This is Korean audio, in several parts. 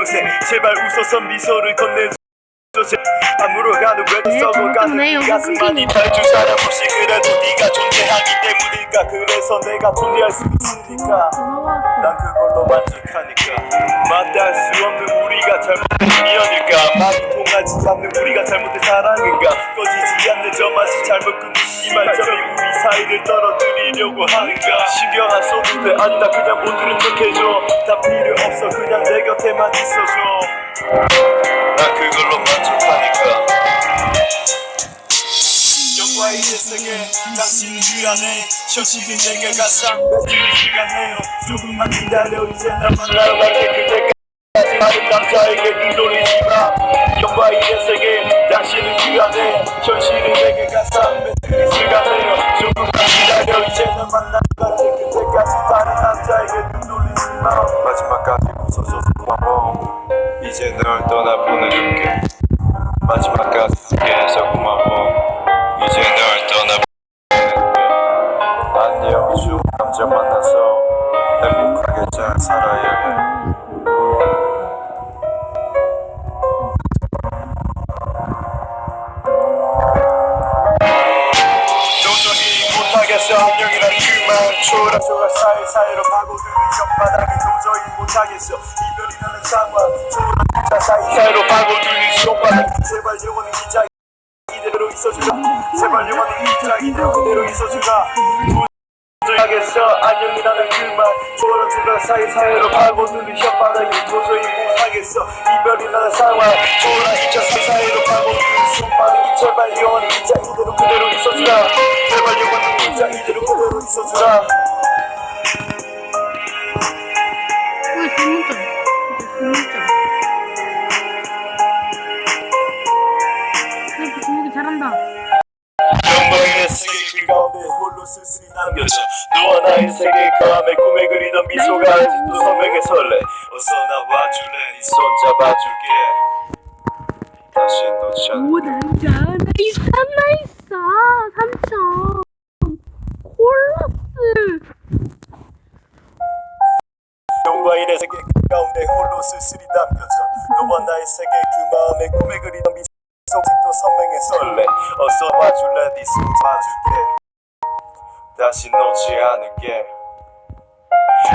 평생 제발 웃어서 미소를 건네줘 아무로 가는 왜도 네, 썩어 가는 네, 네 여기 가슴 많이 끊기네. 달줄 사람 없이 그래도 네가 존재하기 때문일까? 그래서 내가 존재할 수 있으니까. 난 그걸로 만족하니까 마다할 수 없는 우리가 잘못된 인연일까. 말이 통하지 않는 우리가 잘못된 사랑인가. 꺼지지 않는 저 맛이 잘못 이 말점이 우리 사이를 떨어뜨리려고 하는가. 신경 안 써도 돼 아니다. 그냥 못 들은 척 해줘. 다 필요 없어. 그냥 내 곁에만 있어줘. 난 그걸로 만족하니까 영화의 세계 당신은 그 안에 현실이 내게 가상 맺을 시간에요 조금만 기다려 이제 나 만나러 갈게 그때까지 많은 남자에게 눈 돌리지 마 영화의 세계 당신은 그대로 있어주라 도저하겠어? 안녕이 라는 그만 초락초락 사이 사이로 파고드는 혓바닥이 도저히 못 하겠어. 이별이라는 상황 초락자 사이 사이로 파고드는 손바닥이 제발 영원히 기자 이대로 그대로 있어주라. 제발 영원히 기자 이대로 그대로 있어주라. 잘한다. 세계 그 가운데 홀로 쓸쓸히 남겨져. 너와 나의 세계 그 밤에 꿈에 그리던 미소가 아직도 선명해 설레. 어서 나와줄래? 네 손 잡아줄게. 다시 놓지 않오 남자. 나이스 나이스 삼천 콜라스. 영광의 세계 그 가운데 홀로 쓸쓸히 남겨져. 너와 나의 세계 그 마음에 꿈에 그리던 미 소 아직도 선명해 설레 어서 와줄래? 네손 잡아줄게. 다시 놓지 않을게.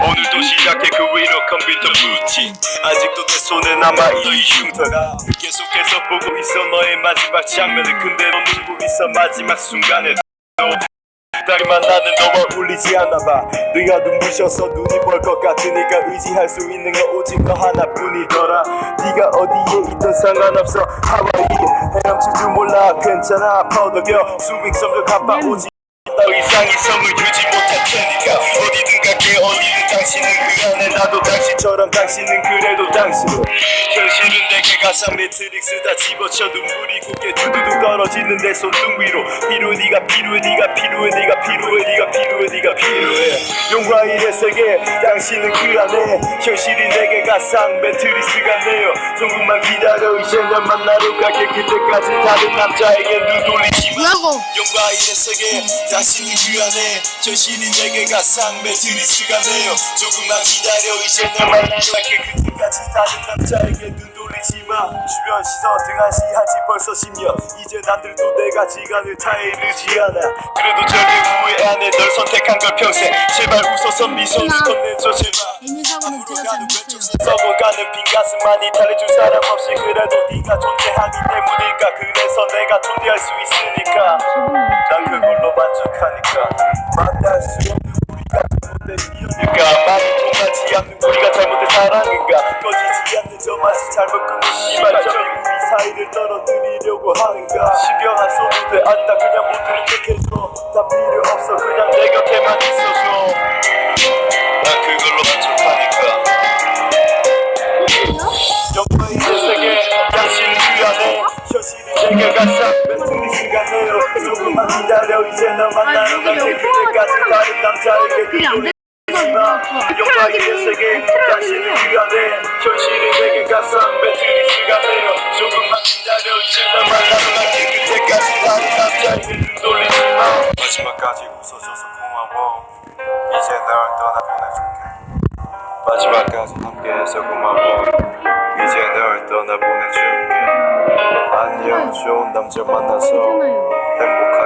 오늘도 시작해 그 위로 컴퓨터 루틴 아직도 내 손에 남아있어 이 흉터가 계속해서 보고 있어. 너의 마지막 장면을 근데 너 울고 있어. 마지막 순간에 다리만 나는 너와 울리지 않아봐 네가 눈부셔서 눈이 벌것 같으니까 의지할 수 있는 건 오직 너 하나뿐이더라 네가 어디에 있든 상관없어 하와이 헤엄칠 줄 몰라 괜찮아 퍼덕여 수익성도 갚아 오지 더 이상의 성을 유지 못할 테니까 어디든 갈게 어디든 당신은 그 안에 나도 당신처럼 당신은 그래도 당신은. 현실은 내게 가상 매트릭스 다 집어쳐 눈물이 곱게 두두둑 떨어지는 내 손등 위로. 필요해 네가 필요해 네가 필요해 네가 필요해 네가 필요해 네가 필요해. 용과의 내 세계 당신은 그 안에 현실이 내게 가상 매트릭스가 내요 조금만 기다려 이제 널 만나러 가게. 그때까지 다른 남자에게 눈 돌리지 마. 영광의 내 세계 그 안에 현실이 내게 가상 매트리스가 내요 조금만 기다려 이제 널 갈게 그때까지 다른 남자에게 눈 돌리지 마. 주변 시선 등한시 한지 벌써 10년. 이제 남들도 내가 지간을 타에 늦지 않아. 그래도 절대 후회 안해 널 선택한 걸 평생. 제발 웃어서 미소를 건네줘 제발. 앞으로 제가 가는 왼쪽 썩어가는 빈 가슴만이 달래줄 사람 없이 그래도 네가 존재하기 때문일까? 그래서 내가 존재할 수 있으니까. 난 만족하니까 만날 수 없는 우리가 잘못된 이유니까 말이 통하지 않는 우리가 잘못된 사랑인가? 꺼지지 않는 저 맛이 잘못 끊은 시발점이 우리 사이를 떨어뜨리려고 하는가? 신경 안 써도 돼 아니다. 그냥 못 들은 척 해줘. 다 필요 없어. 그냥 내 곁에만 있어줘. 난 그걸로 만족하니까. 영광의 내 세계 그 안에 현실이 내게 가상 기다려 이제 너 만나러 갈게 그때까지 다른 남자에게 그게 안눈 돌리지 마 영광의 내 세계 당신은 그 안에 현실이 내게 가상 매트리스가 내요. 조금만 기다려 이제 그때까지 다른 남자에게 눈 돌리지 마. 마지막까지 웃어줘서 고마워. 이제 널 떠나 보내줄게. 마지막까지 함께해서 고마워. 안녕. 좋은 남자 만나서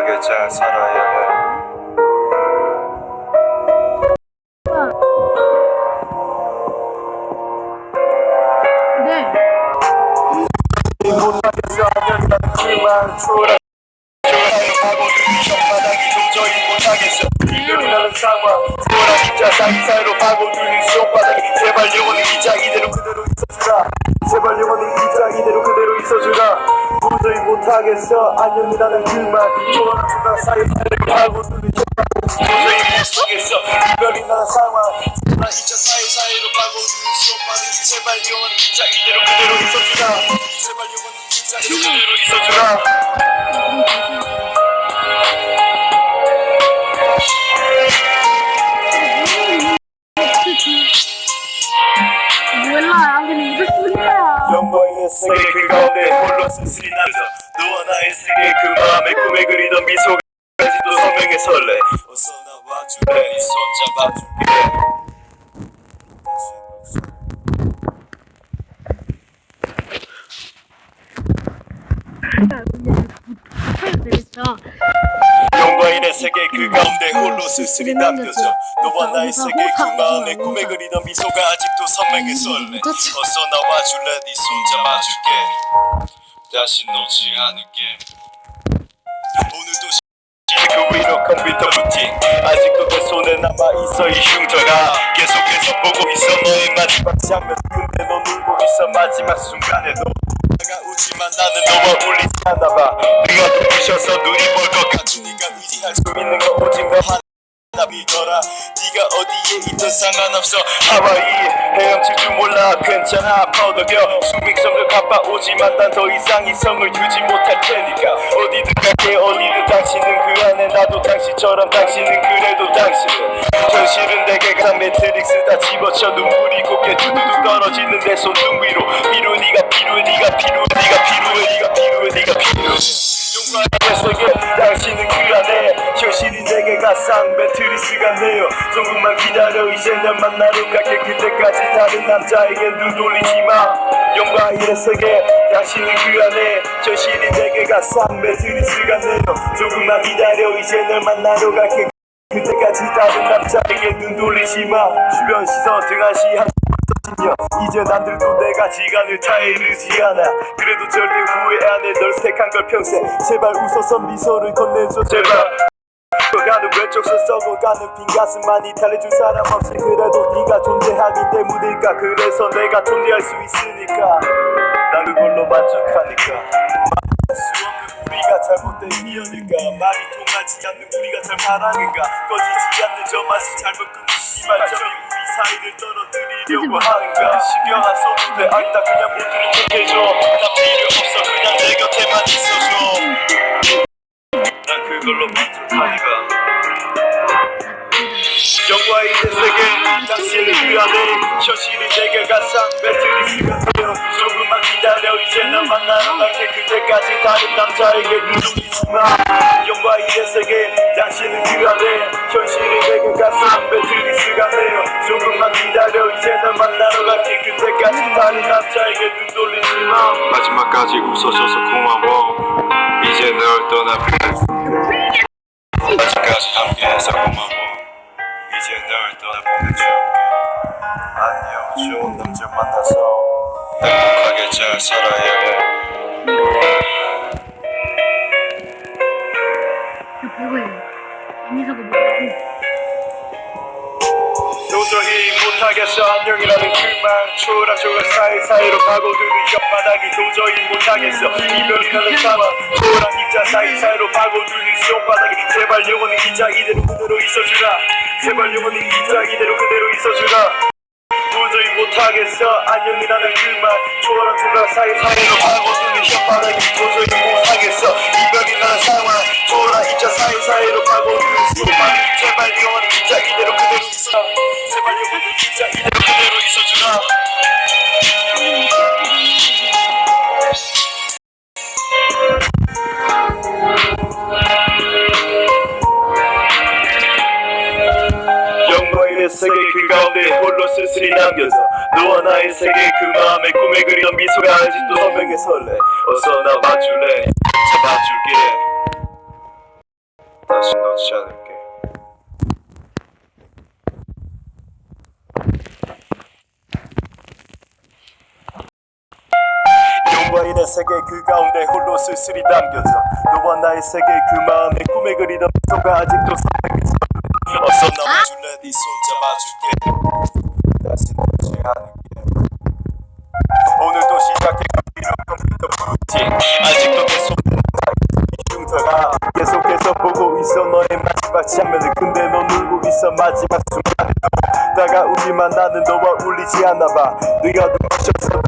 행복하게 잘 살아야 해. 못하겠어 그만 초라 못하겠어 상황 사이 사이로 파고드는 손바닥이 제발 영원히 이자 이대로 그대로 있어주라. 제발 영원히 이자 이대로 그대로 있어주라 도저히 못하겠어. 안녕이라는 그만 초라 초라 사이사이로 파고드는 손바닥이 도저히 못하겠어. 이별이라는 상황. 초라 입자 사이사이로 파고드는 손바닥이 제발 영원히 이자 이대로 그대로 있어주라. 제발 영원히 이자 이대로 그대로 있어주라. 몰라. 그냥 이럴 뿐이야. 영광의 세계 그 쓸쓸히 남자 너와 나의 세계 그 마음에 꿈에 그리던 미소까지도 선명해 설레. 어서 나와줄래 네손 잡아줄게. 되겠어. 영광의 세계 그 가운데 홀로 쓸쓸히 남겨져. 너와 나의 세계 그 마음에 꿈에 그리던 미소가 아직도 선명해 설레. 어서 나와줄래 네 손 잡아줄게 다시 놓지 않을게. 오늘도 그 위로 컴퓨터 루팅 아직도 내 손에 남아있어 이 흉터가 계속해서 보고 있어 너의 마지막 장면. 근데 넌 울고 있어 마지막 순간에도 다가오지만 나는 너와 울리지 않아봐. 네가 부딪혀서 눈이 멀것 같으니까 의지할 수 있는 건 오직 너 하나 믿어라. 네가 어디에 있든 상관없어. 하와이 헤엄칠 줄 몰라 괜찮아 퍼덕여 수백성을 갚아오지만 난 더 이상 이성을 두지 못할 테니까. 어디든 갈게 어디든 당신은 그 안에. 나도 당신처럼 당신은 그래도 당신은. 현실은 내게 강 매트릭스 다 집어쳐 눈물이 곱게 두두둑 떨어지는 내 손등 위로. 비루 네가 필요해 네가 필요해 네가 필요해 네가 필요해 네가 필요해 세계 당신은 그 안에 현실이 내게 가상 매트리스가 네요. 조금만 기다려 이제 널 만나러 갈게. 그때까지 다른 남자에게 눈 돌리지 마. 영광의 세계 당신은 그 안에 현실이 내게 가상 매트리스가 네요. 조금만 기다려 이제 널 만나러 갈게. 그때까지 다른 남자에게 눈 돌리지 마. 주변 시선 등한시 한 야, 이제 남들도 내가 시간을 타이르지 않아. 그래도 절대 후회 안해. 널 택한 걸 평생. 제발 웃어서 미소를 건네줘. 제발. 가는 왼쪽 손 썩어 가는 빈 가슴만이 달래줄 사람 없이 그래도 네가 존재하기 때문일까? 그래서 내가 존재할 수 있으니까. 난 그걸로 만족하니까. 말할 수 없는 우리가 잘못된 미연일까? 말이 통하지 않는 우리가 잘 바라는가? 꺼지지 않는 저 맛이 잘못 끊는 시발점이 우리 사이를 떨어 뜨리려고 하는가 신경 안 써도 돼 아니다. 그냥 못 들은 척해줘. 나 필요 없어. 그냥 내 곁에만 있어줘. 난 그걸로 만족하니까 영화의 내 세계 당신을 그 안에 현실이 내게 가상 매트리스가 되어 조금만 기다려. 이제 나 만나러 갈게. 그때까지 다른 남자에게 눈돌리지 마 영화의 내 세계 마지막까지 웃어줘서 고마워. 이제 널 떠나보내 아직까지 함께해서 고마워. 이제 널 떠나보내줄게 안녕 좋은 남자 만나서 행복하게 잘 살아야 사이사이로 파고드는 혓바닥이 도저히 못하겠어. 이별이라는 상황 초랑 입자 사이 사이로 파고드는 손바닥이 제발 영원히 이자 이대로 그대로 있어주라. 제발 영원히 이자 이대로 그대로 있어주라. 도저히 못하겠어. 안녕이라는 그말 초라초라 사이 사이로 세계 그 가운데 홀로 쓸쓸히 남겨져 너와 나의 세계 그 마음에 꿈에 그리던 미소가 아직도 선명해 설레. 어서 나와줄래? 잡아줄게. 다시 놓지 않을게. 용과인의 세계 그 가운데 홀로 쓸쓸히 담겨져 너와 나의 세계 그 마음에 꿈에 그리던 미소가 아직도 네 손 잡아줄게. 다시 놓지 않을게 오늘도 시작해. 컴퓨터 루틴 아직도 계속. 흉터가 계속해서 보고 있어. 너의 마지막 장면을 근데 넌 울고 있어. 마지막 순간에도 다가오지만 나는 너와 울리지 않아봐. 네가 눈부셔서.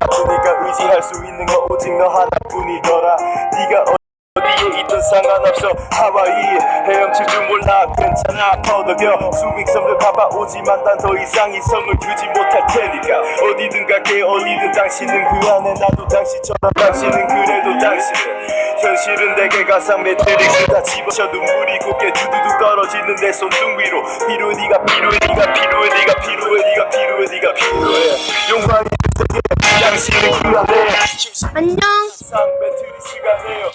같으니까 의지할 수 있는 건 오직 너 하나뿐이더라. 네가 어디에 있든 상관없어. 하와이 헤엄칠 줄 몰라. 괜찮아. 퍼덕여. 수믹섬을 가봐오지만 난 더 이상 이 성을 규지 못할 테니까. 어디든 갈게. 어디든 당신은 그 안에. 나도 당신처럼 당신은 그래도 당신은. 현실은 내게 가상 매트릭스. 다 집어쳐 눈물이 곱게 두두두 떨어지는 내 손등 위로. 필요해 네가 필요해 네가 필요해 네가 필요해 네가 필요해 네가 필요해. 용광이 안녕. 상 매트리스가 되어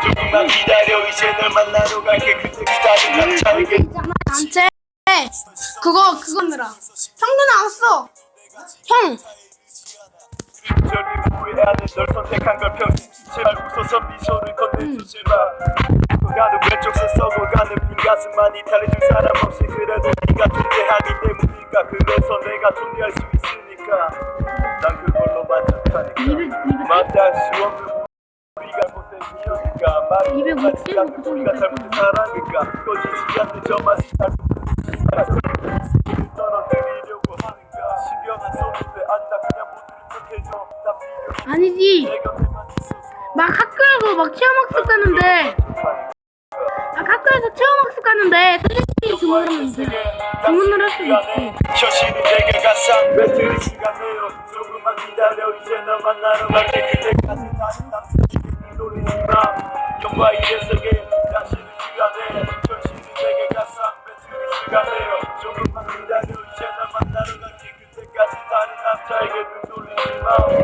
조금만 기다려 이제 널 만나러 갈게 그때까지 나는 남자에게 단체. 그거 그거느라. 형도 나왔어. 형. 저를 후회하는 널 선택한 걸 평생 제발 웃어서 미소를 건네줘 제발 가는 왼쪽 서 썩어가는 빈 가슴만이 달래줄 사람 없이 그래도 네가 존재하기 때문일까? 그래서 내가 존재할 수 있으니까 난 그걸로 만족하니까 입에 입에 만날 수 없는 우리가 못된 이유니까 말이 묻히고 않는 그 우리가 잘못된 사랑일까? 꺼지지 않는 저 맛이 떨어뜨리려고 아니지. 막 학교에서 막 체험학습 가는데 막 학교에서 체험학습 가는데 선생님이 주문하면 돼. 주문을 할수 있지. 현실이 내게 가상 매트리스가 되어 조금만 기다려 이제 너 만나러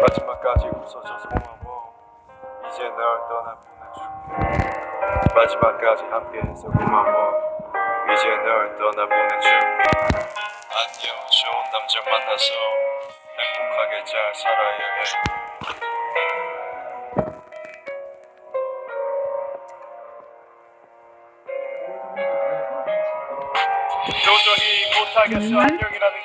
마지막까지 웃어줘서 고마워. 이제 널 떠나 보내줄게. 마지막까지 함께해서 고마워. 이제 널 떠나 보내줄게. 안녕 좋은 남자 만나서 행복하게 잘 살아야 해. 도저히 못하겠어 안녕이라는